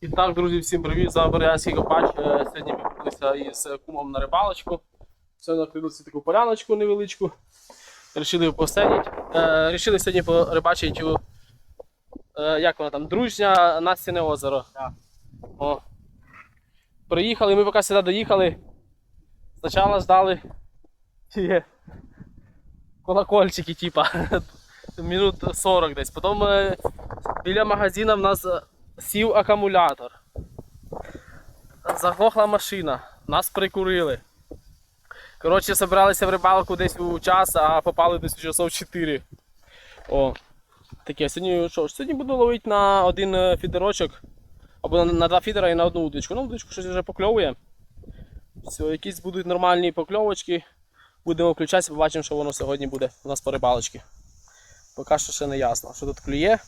І так, друзі, всім привіт! З вами Копач. Е, Сьогодні ми прийшли із кумом на рибалочку. Сьогодні накрили собі таку поляночку невеличку. Рішили посидіти. Е, Рішили сьогодні порибачити у е, як воно там, дружня Настіне озеро. Так. О. Приїхали, ми поки сюди доїхали. Спочатку ждали колокольчики, типа. Минут 40 десь. Потім біля магазина в нас сів акумулятор. Заглохла машина, нас прикурили. Коротше, збиралися в рибалку десь у час, а попали десь у часов 4. О. Таке, сьогодні що сьогодні буду ловити на один е, фідерочок. Або на, на два фідера і на одну удочку. Ну, удочку щось вже покльовує. Все, якісь будуть нормальні покльовочки. Будемо включатися, побачимо, що воно сьогодні буде у нас по рибалочці. Поки що ще не ясно, що тут клює.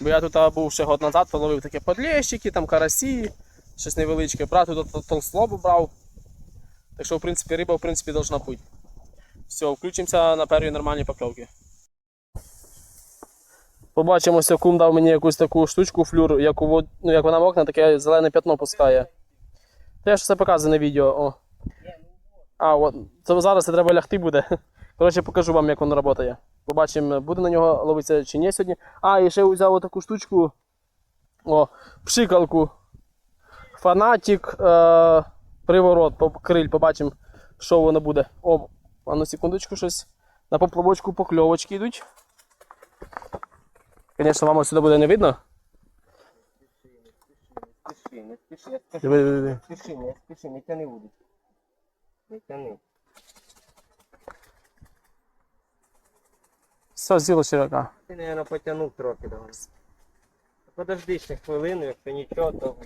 Бо я тут був ще год назад, половив такі подлещики, там карасі, щось невеличке. Брат тут толслобу брав. Так що, в принципі, риба в принципі, должна бути. Все, включимося на перші нормальні покльовки. Побачимо, що кум дав мені якусь таку штучку, флюр, як, у, вод- ну, як вона мокне, таке зелене п'ятно пускає. Те, що це показує на відео. О. А, от, це зараз це треба лягти буде. Коротше, покажу вам, як воно працює. Побачимо, буде на нього ловитися чи ні сьогодні. А, і ще взяв таку штучку. О, пшикалку. Фанатик, е, приворот, криль, побачимо, що воно буде. О, а на секундочку щось. На поплавочку покльовочки йдуть. Звісно, вам сюди буде не видно. Спіши, не спіши. Спіши, не спіши, не тяни воду. Не тяни. Все, з'їло черв'яка. Ти, мабуть, потягнув трохи давай. Подожди ще хвилину, якщо нічого, то.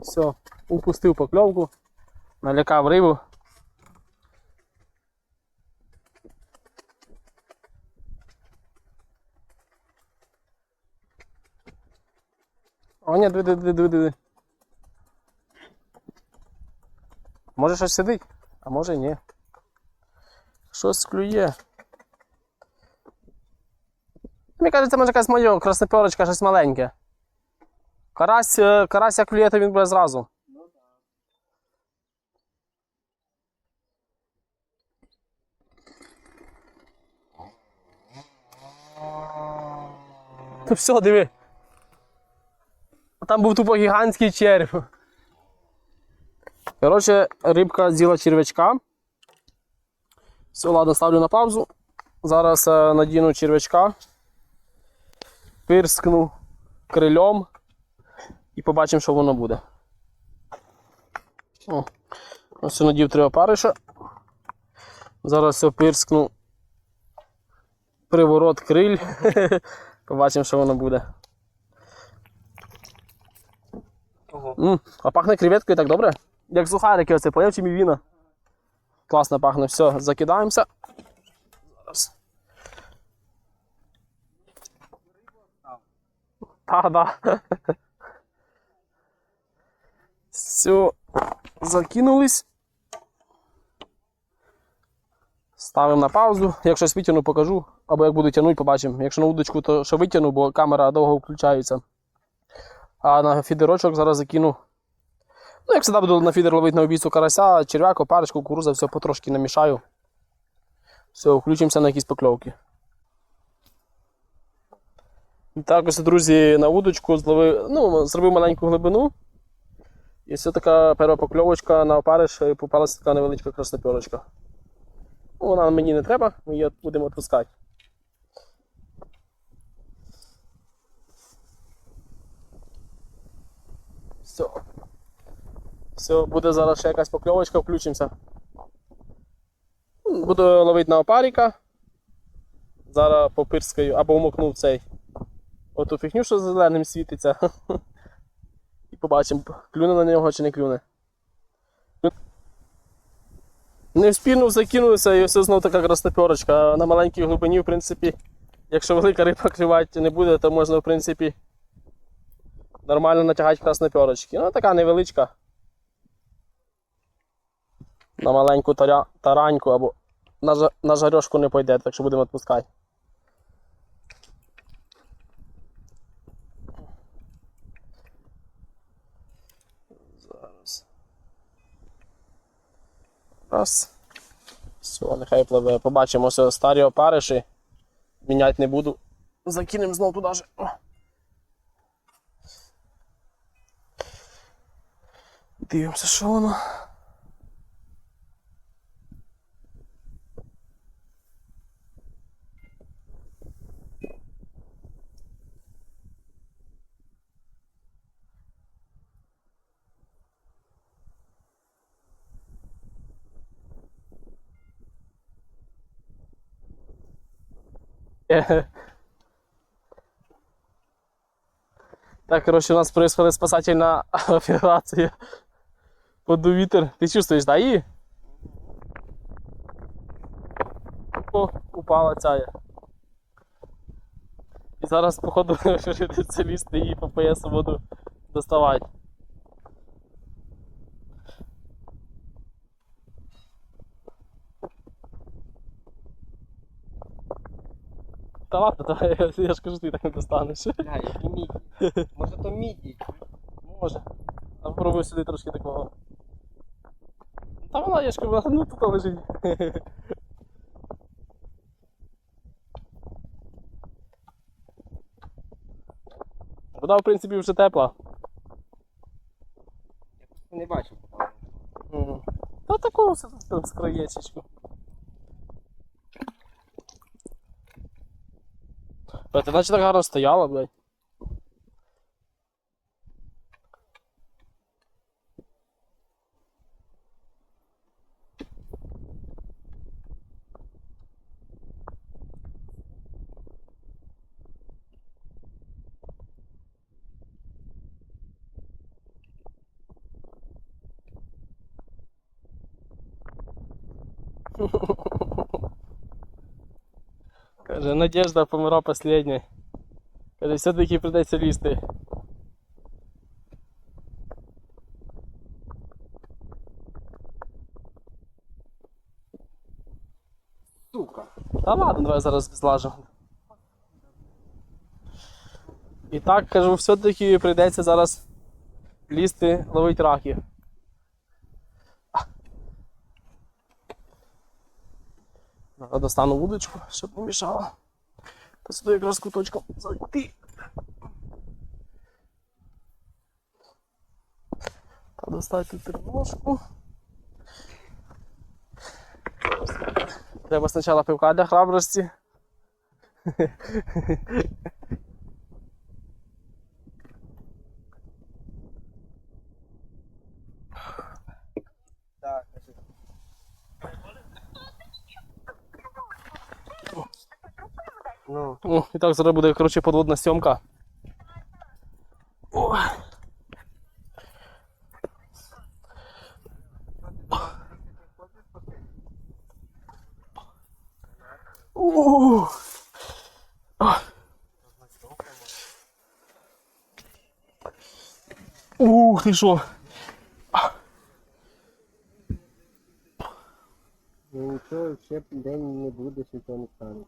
Все, упустив покльовку, налякав рибу. О, ні, диви, диви, диви, диви. Може щось сидить, а може ні. Щось клює. Мені кажеться, може якась моя красноперочка, щось маленьке. Карась, е, карась як клює, то він буде зразу. Ну все, диви. Там був тупо гігантський червь. Коротше, рибка з'їла черв'ячка. Все, ладно, ставлю на паузу. Зараз е, надіну черв'ячка. Пирскну крильом і побачимо, що воно буде. О, ось надів три опариша. Зараз я пирскну приворот криль. Побачимо, що воно буде. Ого. М, а пахне креветкою так добре? Як сухарики оце, поняв чи мівіна? Класно пахне. Все, закидаємося. Зараз. Та, да. Все, закинулись. Ставимо на паузу. Якщо витягну, покажу. Або як буду тягнути, побачимо. Якщо на удочку, то що витягну, бо камера довго включається. А на фідерочок зараз закину. Ну, як завжди буду на фідер ловити на обійцю карася, черв'як, опарочку, кукуруза, все потрошки намішаю. Все, включимося на якісь покльовки. Так, ось, друзі, на удочку зловив, ну, зробив маленьку глибину. І все така перша покльовочка на опариш і попалася така невеличка красноперочка. Ну, вона мені не треба, ми її будемо відпускати. Все. Все, буде зараз ще якась покльовочка, включимося. Буду ловити на опаріка. Зараз попирскаю або вмокнув цей. Оту фігню, що зеленим світиться. І побачимо, клюне на нього чи не клюне. Не вспільнув, закинувся і все знову така красноперочка. На маленькій глибині, в принципі, якщо велика риба клювати не буде, то можна, в принципі, нормально натягати красноперочки. Ну, така невеличка на маленьку таря, тараньку або на на жарьошку не пойде, так що будемо відпускати. Зараз. Раз. Все, нехай пливе. Побачимо все, старі опариші. Міняти не буду. Закинемо знову туди же. Дивимося, що воно. Так, коротше, у нас происходит спасательна операція. Поду вітер. Ти чувствуєш, да, її? О, упала ця. І зараз, походу, прийдеться лізти і по поясу буду доставати. Та ладно, давай, я ж кажу, ти так не достанеш. Бля, які міді. Може то міді. Може. А попробуй сюди трошки такого. Та вона, я ж кажу, ну тут лежить. Вода, в принципі, вже тепла. Я Не. Мгм. Та такого все там з Бля, ти наче так гарно стояла, блядь. Каже, надежда помира последней. Каже, все-таки придеться лізти. Сука. Та ладно, давай зараз злажемо. І так, кажу, все-таки прийдеться зараз лізти ловити раків. Достану вудочку, щоб не мішало. Та сюди якраз куточком зайти. Та достати термошку. Треба спочатку пивка для храбрості. О, і так зараз буде коротше, подводна сьомка. О. О. А. Ух, ти що? нічого, день не буде, що не стане.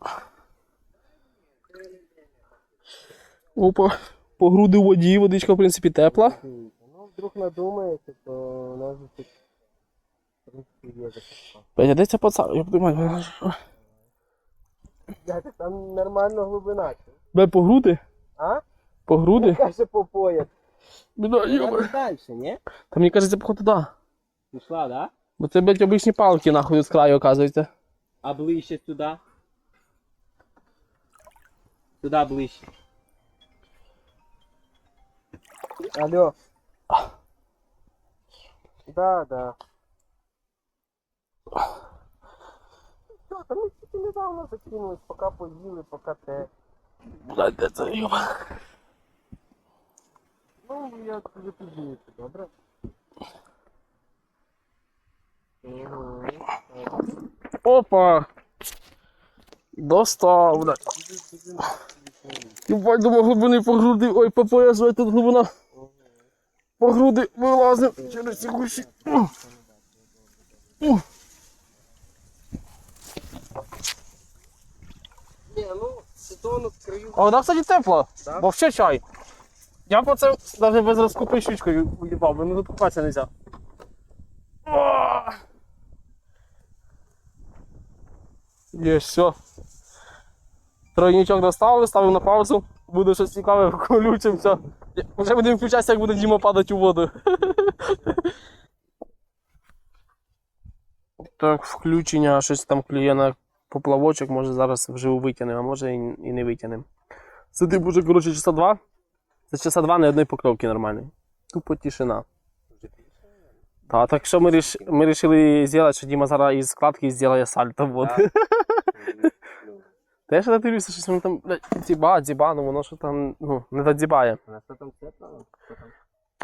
Опа, по груди в воді, водичка, в принципі, тепла. Ну, вдруг надумаєте, то у нас тут, в принципі, є запаска. Петя, де ця пацан? Я подумаю, Дядя, там нормально глибина. бе по груди? А? По груди? Каже по пояс. Біда, йоба. Далі, ні? Та мені кажеться, походу, да. Пішла, да? Бо це, блядь, обичні палки, нахуй, з краю, оказується. А ближче сюди? Сюди ближче. Алло. Да, да. Що, та ми тільки недавно закинулись, поки поїли, поки те. Блядь, де це, йоба. Ну, я тобі підійти, добре? Опа! Достав, блядь. Єбать, думав, глибини по груди, ой, по поясу, ой, тут глибина. По груди вилазив через ці. О. Ні, ну, сезон краю. А вода, кстати, тепла. Да? Бо ще чай. Я по це навіть без розкупи щучкою уїбав, бо ну купатися не можна. Є, все. Тройничок доставили, ставив на паузу. Буде щось цікаве, включимося. Вже будемо включатися, як буде Діма падати у воду. Так, включення, щось там клює на поплавочок, може зараз вживу витягнемо, а може і, не витягнемо. Сидив уже, коротше, часа два. Це часа два на одної покльовки нормальної. Тупо тишина. Та, так що ми, ріш... ми зробити, що Діма зараз із складки зробить сальто в воду. Та я дивлюся, що воно там блядь, дзіба, дзіба, ну воно що там ну, не додзібає. А що там там?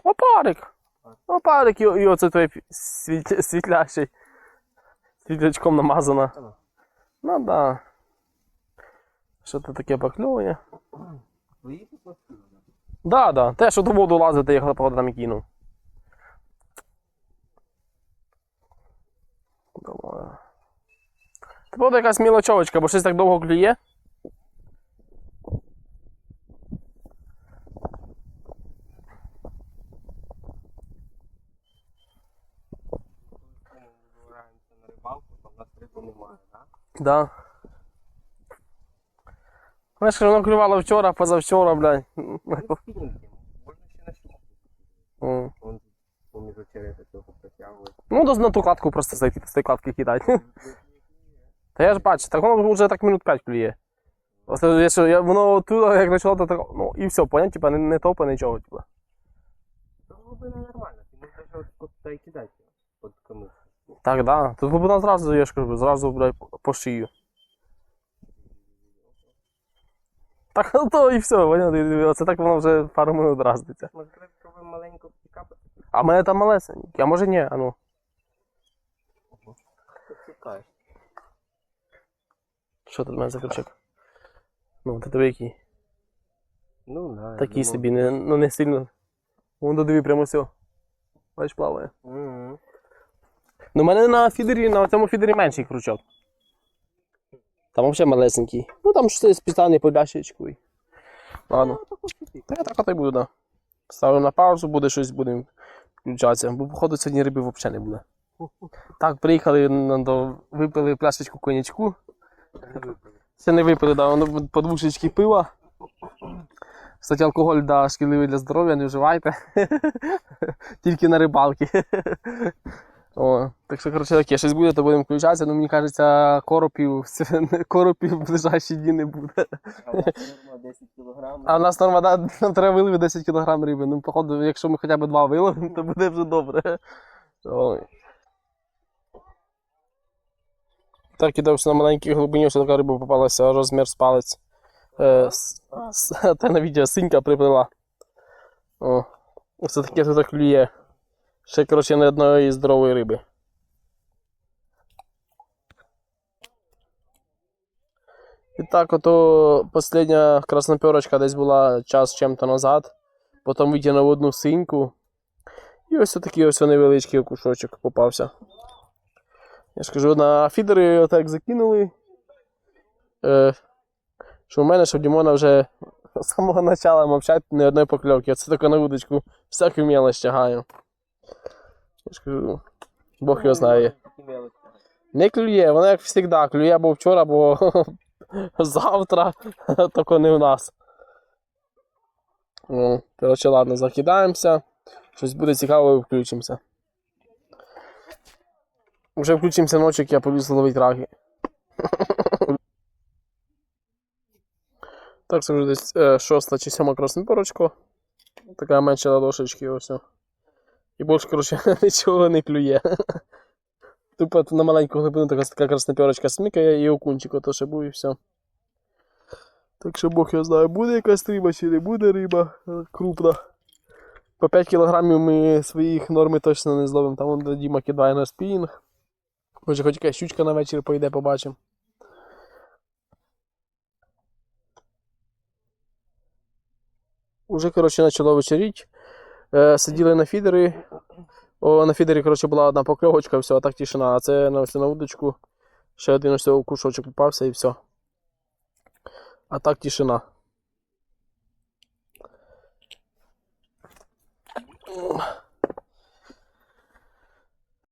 Опарик! Опарик, і, і оце той світ, світлящий. Світлячком намазано. Ага. Ну да. Що це таке покльовує? Постійно? Да, да. Те, що до воду лазити, я походу там і кинув. Давай. Це буде якась мілочовочка, бо щось так довго клює. Да. Знаєш, воно клювало вчора, позавчора, блядь. Ну. Ну, до на ту катку просто зайти, з тієї катки кидати. Та я ж бачу, так воно вже так минут 5 клює. Просто я, що, я, воно тут як почало, то так, ну і все, понять, типа, не, не топе, нічого, типа. Це глибина нормально, ти можеш навіть от туди і кидати під камиш. Так, да. Тут глибина зразу, я ж кажу, зразу, блядь, по шию. Так, ну то і все, поняв, це так воно вже пару минут раздиться. Може, треба маленько підкапати? А в мене там малесенький, а може ні, а ну. Ти цікаєш. Що тут в мене за крючок? Ну, ти диви який. Ну, да. Такий собі, не, ну не сильно. Вон додиві прямо все. Бачиш, плаває. Угу. Ну, в мене на фідері, на цьому фідері менший крючок. Там взагалі малесенький. Ну там щось спеціальний подлящичковий. Ладно. Та я так от і буду, да. Ставимо на паузу, буде щось будемо включатися. Бо походу сьогодні риби взагалі не буде. Так, приїхали, випили пляшечку конячку. Ще не випили, да, по двушечки пива. Кстати, алкоголь да, шкідливий для здоров'я, не вживайте. Тільки на рибалки. О, так що, коротше, таке, щось буде, то будемо включатися. Ну, мені кажеться, коропів, коропів в ближайші дні не буде. А у нас норма 10 кг. А в нас норма, да, нам треба виловити 10 кг риби. Ну, походу, якщо ми хоча б два виловимо, то буде вже добре. Ой. Так, кидався на маленькій глибині, ось така риба попалася, розмір з палець. Е, та на відео синька приплила. О, це таке тут клює. Ще, коротше, не одної здорової риби. І так, ото остання красноперочка десь була час чим-то назад. Потім витягнув одну синьку. І ось такий ось невеличкий окушочок попався. Я ж кажу, на фідери отак закинули. Е, що в мене, що Дімона вже з самого початку мовчать ні одної покльовки. Це тільки на вудочку всяку мелочь тягаю. Я ж Бог його знає. Не клює, воно як завжди, клює або вчора, або завтра, тільки не в нас. Ну, коротше, ладно, закидаємося. Щось буде цікаво включимося. Вже включимося ночі, як я поліз ловити раги. Так, це вже десь е, шоста чи сьома краснопорочка. Така менша ладошечки ось. І більше, коротше, нічого не клює. Тупо на маленьку глибину така, така красноперочка смикає і окунчик ото ще був і все. Так що Бог його знає, буде якась риба чи не буде риба е, крупна. По 5 кілограмів ми своїх норми точно не зловимо. Там вон Діма кидає на спінінг. Може, хоч якась щучка на вечір поїде, побачимо. Уже, коротше, почало вечеріти. Е, сиділи на фідері. О, на фідері, коротше, була одна покльовочка, все, а так тишина. А це на, ось на удочку. Ще один ось кушочок попався і все. А так тишина. Ох.